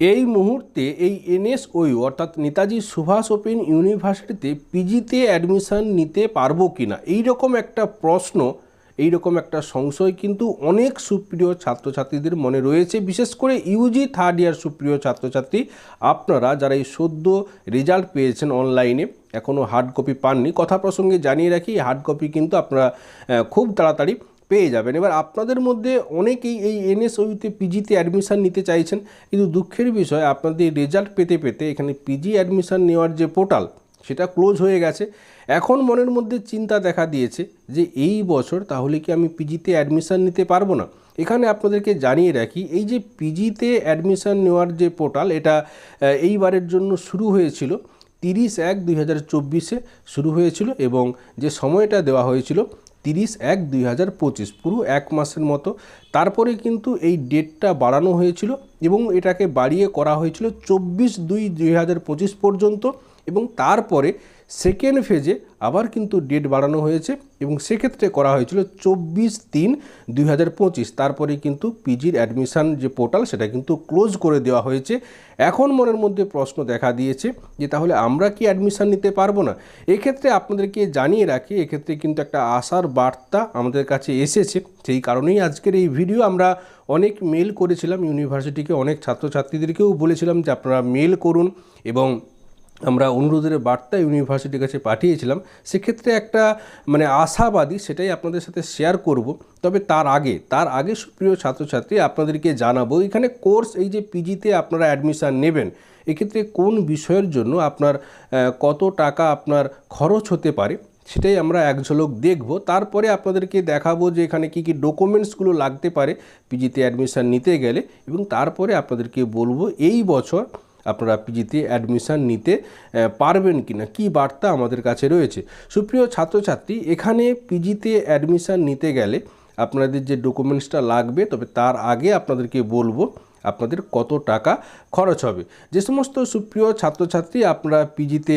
এই মুহূর্তে এই এনএসওইউ অর্থাৎ নেতাজি সুভাষ ওপেন ইউনিভার্সিটিতে পিজিতে অ্যাডমিশন নিতে পারব কি না এইরকম একটা প্রশ্ন, এইরকম একটা সংশয় কিন্তু অনেক সুপ্রিয় ছাত্রছাত্রীদের মনে রয়েছে। বিশেষ করে ইউজি থার্ড ইয়ার সুপ্রিয় ছাত্রছাত্রী আপনারা যারা এই সদ্য রেজাল্ট পেয়েছেন অনলাইনে এখনও হার্ড কপি পাননি, কথা প্রসঙ্গে জানিয়ে রাখি হার্ড কপি কিন্তু আপনারা খুব তাড়াতাড়ি পেয়ে যাবেন। এবার আপনাদের মধ্যে অনেকেই এই এনএসওইতে পিজিতে অ্যাডমিশান নিতে চাইছেন, কিন্তু দুঃখের বিষয়, আপনাদের রেজাল্ট পেতে পেতে এখানে পিজি অ্যাডমিশান নেওয়ার যে পোর্টাল সেটা ক্লোজ হয়ে গেছে। এখন মনের মধ্যে চিন্তা দেখা দিয়েছে যে এই বছর তাহলে কি আমি পিজিতে অ্যাডমিশান নিতে পারব না? এখানে আপনাদেরকে জানিয়ে রাখি, এই যে পিজিতে অ্যাডমিশান নেওয়ার যে পোর্টাল এটা এইবারের জন্য শুরু হয়েছিল তিরিশ এক দুই হাজার শুরু হয়েছিল এবং যে সময়টা দেওয়া হয়েছিল তিরিশ এক দুই হাজার পঁচিশ, পুরো এক মাসের মতো। তারপরে কিন্তু এই ডেটটা বাড়ানো হয়েছিল এবং এটাকে বাড়িয়ে করা হয়েছিল চব্বিশ দুই দুই হাজার পঁচিশ পর্যন্ত। এবং তারপরে সেকেন্ড ফেজে আবার কিন্তু ডেট বাড়ানো হয়েছে এবং সেক্ষেত্রে করা হয়েছিল চব্বিশ তিন দুই তারপরে কিন্তু পিজির অ্যাডমিশান যে পোর্টাল সেটা কিন্তু ক্লোজ করে দেওয়া হয়েছে। এখন মনের মধ্যে প্রশ্ন দেখা দিয়েছে যে তাহলে আমরা কি অ্যাডমিশান নিতে পারব না? এক্ষেত্রে আপনাদেরকে জানিয়ে রাখি, এক্ষেত্রে কিন্তু একটা আশার বার্তা আমাদের কাছে এসেছে। সেই কারণেই আজকের এই ভিডিও আমরা অনেক মেল করেছিলাম। ইউনিভার্সিটিকে অনেক ছাত্রছাত্রীদেরকেও বলেছিলাম যে আপনারা মেল করুন এবং আমরা অনুরোধের বার্তা ইউনিভার্সিটির কাছে পাঠিয়েছিলাম, সেক্ষেত্রে একটা মানে আশাবাদী সেটাই আপনাদের সাথে শেয়ার করব। তবে তার আগে তার আগে সুপ্রিয় ছাত্রছাত্রী, আপনাদেরকে জানাব, এখানে কোর্স এই যে পিজিতে আপনারা অ্যাডমিশান নেবেন, এক্ষেত্রে কোন বিষয়ের জন্য আপনার কত টাকা আপনার খরচ হতে পারে, সেটাই আমরা এক ঝলক দেখব। তারপরে আপনাদেরকে দেখাবো যে এখানে কি কি ডকুমেন্টসগুলো লাগতে পারে পিজিতে অ্যাডমিশান নিতে গেলে, এবং তারপরে আপনাদেরকে বলব, এই বছর আপনারা পিজিতে অ্যাডমিশান নিতে পারবেন কি না কী বার্তা আমাদের কাছে রয়েছে? সুপ্রিয় ছাত্রছাত্রী, এখানে পিজিতে অ্যাডমিশান নিতে গেলে আপনাদের যে ডকুমেন্টসটা লাগবে, তবে তার আগে আপনাদেরকে বলব আপনাদের কত টাকা খরচ হবে। যে সমস্ত সুপ্রিয় ছাত্রছাত্রী, আপনারা পিজিতে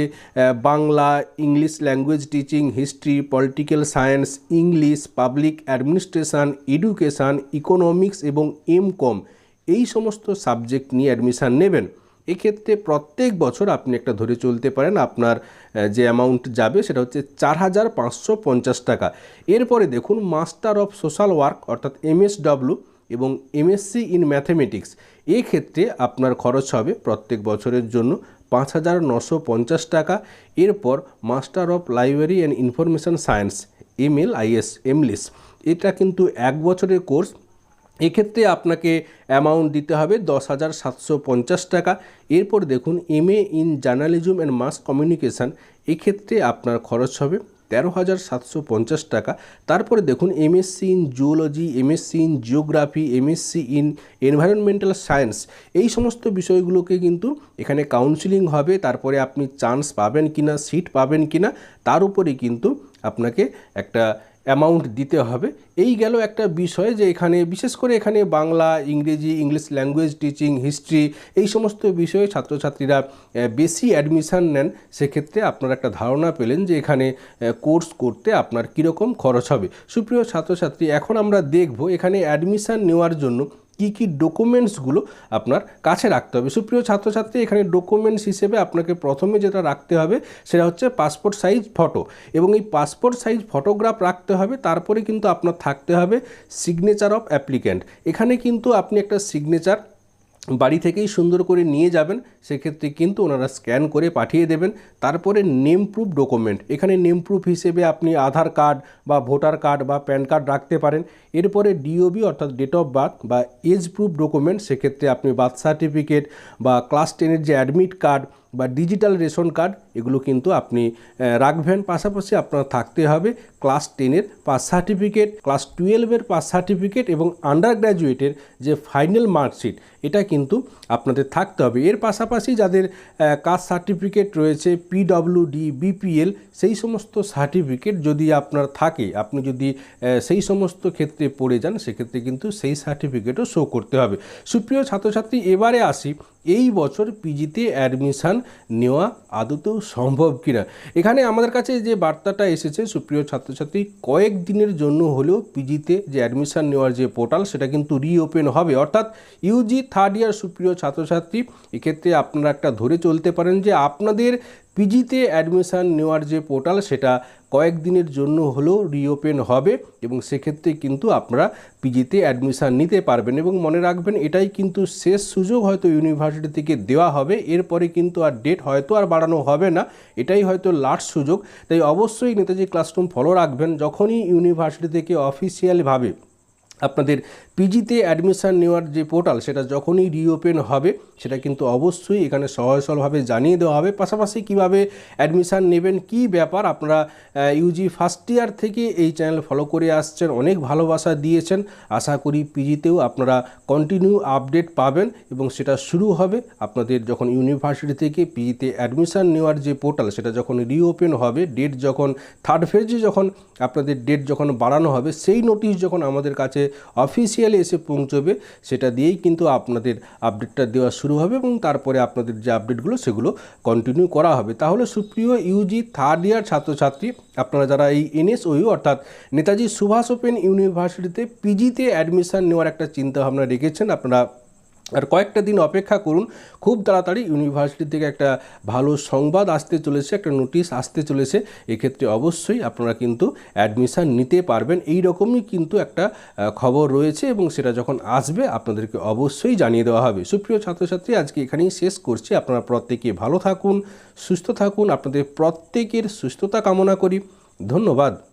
Bangla, English language teaching history political science English public administration education economics এবং এম কম এই সমস্ত সাবজেক্ট নিয়ে অ্যাডমিশান নেবেন। এক্ষেত্রে প্রত্যেক বছর আপনি একটা ধরে চলতে পারেন, আপনার যে অ্যামাউন্ট যাবে সেটা হচ্ছে চার হাজার পাঁচশো পঞ্চাশ টাকা। এরপরে দেখুন মাস্টার অফ সোশ্যাল ওয়ার্ক অর্থাৎ এমএসডব্লিউ এবং এমএসসি ইন ম্যাথমেটিক্স এক্ষেত্রে আপনার খরচ হবে প্রত্যেক বছরের জন্য পাঁচ হাজার নশো পঞ্চাশ টাকা। এরপর master of library and information science M L IS MLIS এটা কিন্তু এক বছরের কোর্স এক্ষেত্রে আপনাকে অ্যামাউন্ট দিতে হবে দশ হাজার সাতশো পঞ্চাশ টাকা। এরপর দেখুন M A in journalism and mass communication এক্ষেত্রে আপনার খরচ হবে তেরো হাজার সাতশো পঞ্চাশ টাকা। তারপরে দেখুন MSc in zoology MSc in geography MSc in environmental science এই সমস্ত বিষয়গুলোকে কিন্তু এখানে কাউন্সিলিং হবে, তারপরে আপনি চান্স পাবেন কিনা সিট পাবেন কিনা, তার উপরে কিন্তু আপনাকে একটা অ্যামাউন্ট দিতে হবে। এই গেল একটা বিষয় যে এখানে, বিশেষ করে এখানে বাংলা, ইংরেজি ইংলিশ ল্যাঙ্গুয়েজ টিচিং হিস্ট্রি এই সমস্ত বিষয়ে ছাত্রছাত্রীরা বেশি অ্যাডমিশান নেন, সেক্ষেত্রে আপনারা একটা ধারণা পেলেন যে এখানে কোর্স করতে আপনার কীরকম খরচ হবে। সুপ্রিয় ছাত্রছাত্রী, এখন আমরা দেখব এখানে অ্যাডমিশান নেওয়ার জন্য কি কি ডকুমেন্টসগুলো আপনার কাছে রাখতে হবে। সুপ্রিয় ছাত্রছাত্রী, এখানে ডকুমেন্টস হিসেবে আপনাকে প্রথমে যেটা রাখতে হবে সেটা হচ্ছে পাসপোর্ট সাইজ ফটো এবং এই পাসপোর্ট সাইজ ফটোগ্রাফ রাখতে হবে, তারপরে কিন্তু আপনার থাকতে হবে সিগনেচার অফ অ্যাপ্লিক্যান্ট এখানে কিন্তু আপনি একটা সিগনেচার বাড়ি থেকেই সুন্দর করে নিয়ে যাবেন, সেক্ষেত্রে কিন্তু ওনারা স্ক্যান করে পাঠিয়ে দেবেন। তারপরে নেম প্রুফ ডকুমেন্ট, এখানে নেম প্রুফ হিসেবে আপনি আধার কার্ড বা ভোটার কার্ড বা প্যান কার্ড রাখতে পারেন। এরপরে ডিওবি অর্থাৎ ডেট অফ বার্থ বা এজ প্রুফ ডকুমেন্ট সেক্ষেত্রে আপনি বার্থ সার্টিফিকেট বা ক্লাস টেনের যে অ্যাডমিট কার্ড বা ডিজিটাল রেশন কার্ড এগুলো কিন্তু আপনি রাখবেন। পাশাপাশি আপনার থাকতে হবে ক্লাস টেনের পাস সার্টিফিকেট ক্লাস টুয়েলভের পাস সার্টিফিকেট এবং আন্ডার গ্র্যাজুয়েটের যে ফাইনাল মার্কশিট এটা কিন্তু আপনাদের থাকতে হবে। এর পাশাপাশি যাদের কাস্ট সার্টিফিকেট রয়েছে পিডব্লিউডি বিপিএল সেই সমস্ত সার্টিফিকেট যদি আপনার থাকে, আপনি যদি সেই সমস্ত ক্ষেত্রে পড়ে যান, সেক্ষেত্রে কিন্তু সেই সার্টিফিকেটও শো করতে হবে। সুপ্রিয় ছাত্রছাত্রী, এবারে আসি, এই বছর পিজিতে অ্যাডমিশান নেওয়া আদতেও সম্ভব কিনা? এখানে আমাদের কাছে যে বার্তাটা এসেছে, সুপ্রিয় ছাত্রছাত্রী, কয়েক দিনের জন্য হলেও পিজিতে যে অ্যাডমিশান নেওয়ার যে পোর্টাল সেটা কিন্তু রিওপেন হবে। অর্থাৎ ইউজি থার্ড ইয়ার সুপ্রিয় ছাত্রছাত্রী, এক্ষেত্রে আপনারা একটা ধরে চলতে পারেন যে আপনাদের পিজিতে অ্যাডমিশান নেওয়ার যে পোর্টাল সেটা কয়েকদিনের জন্য হলেও রিওপেন হবে এবং সেক্ষেত্রে কিন্তু আপনারা পিজিতে অ্যাডমিশান নিতে পারবেন এবং মনে রাখবেন এটাই কিন্তু শেষ সুযোগ হয়তো ইউনিভার্সিটি থেকে দেওয়া হবে। এরপরে কিন্তু আর ডেট হয়তো আর বাড়ানো হবে না। এটাই হয়তো লাস্ট সুযোগ। তাই অবশ্যই নেতাজি ক্লাসরুম ফলো রাখবেন। যখনই ইউনিভার্সিটি থেকে অফিসিয়ালভাবে আপনাদের পিজিতে অ্যাডমিশান নেওয়ার যে পোর্টাল, সেটা যখনই রিওপেন হবে, সেটা কিন্তু অবশ্যই এখানে সহজ সরলভাবে জানিয়ে দেওয়া হবে। পাশাপাশি কীভাবে অ্যাডমিশান নেবেন, কি ব্যাপার? আপনারা ইউজি ফার্স্ট ইয়ার থেকে এই চ্যানেল ফলো করে আসছেন, অনেক ভালোবাসা দিয়েছেন। আশা করি পিজিতেও আপনারা কন্টিনিউ আপডেট পাবেন এবং সেটা শুরু হবে। আপনাদের যখন ইউনিভার্সিটি থেকে পিজিতে অ্যাডমিশান নেওয়ার যে পোর্টাল, সেটা যখন রিওপেন হবে ডেট যখন থার্ড ফেজে যখন আপনাদের ডেট যখন বাড়ানো হবে, সেই নোটিশ যখন আমাদের কাছে অফিসিয়ালি এসে পৌঁছবে, সেটা দিয়েই কিন্তু আপনাদের আপডেটটা দেওয়া শুরু হবে এবং তারপরে আপনাদের যে আপডেটগুলো সেগুলো কন্টিনিউ করা হবে। তাহলে সুপ্রিয় ইউজি থার্ড ইয়ার ছাত্রছাত্রী, আপনারা যারা এই এনএসওইউ অর্থাৎ নেতাজি সুভাষ ওপেন ইউনিভার্সিটিতে পিজিতে অ্যাডমিশান নেওয়ার একটা চিন্তাভাবনা রেখেছেন, আপনারা আর কয়েকটা দিন অপেক্ষা করুন, খুব তাড়াতাড়ি ইউনিভার্সিটি থেকে একটা ভালো সংবাদ আসতে চলেছে, একটা নোটিশ আসতে চলেছে। এক্ষেত্রে অবশ্যই আপনারা কিন্তু অ্যাডমিশান নিতে পারবেন। এই রকমই কিন্তু একটা খবর রয়েছে এবং সেটা যখন আসবে আপনাদেরকে অবশ্যই জানিয়ে দেওয়া হবে। সুপ্রিয় ছাত্রছাত্রী, আজকে এখানেই শেষ করছি। আপনারা প্রত্যেকে ভালো থাকুন, সুস্থ থাকুন। আপনাদের প্রত্যেকের সুস্থতা কামনা করি। ধন্যবাদ।